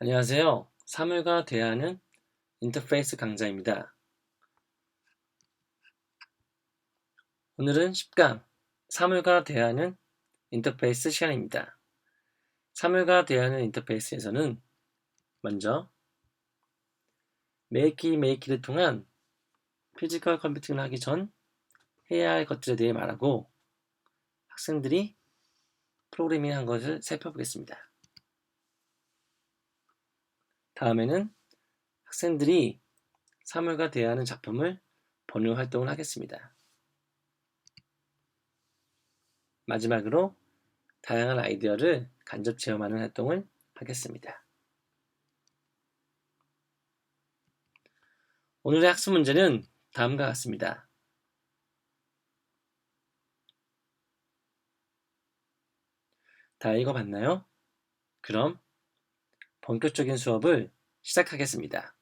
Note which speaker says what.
Speaker 1: 안녕하세요. 사물과 대화하는 인터페이스 강좌입니다. 오늘은 10강 사물과 대화하는 인터페이스 시간입니다. 사물과 대화하는 인터페이스에서는 먼저 메이키 메이키를 통한 피지컬 컴퓨팅을 하기 전 해야 할 것들에 대해 말하고 학생들이 프로그래밍 한 것을 살펴보겠습니다. 다음에는 학생들이 사물과 대화하는 작품을 번역 활동을 하겠습니다. 마지막으로 다양한 아이디어를 간접 체험하는 활동을 하겠습니다. 오늘의 학습 문제는 다음과 같습니다. 다 읽어봤나요? 그럼 본격적인 수업을 시작하겠습니다.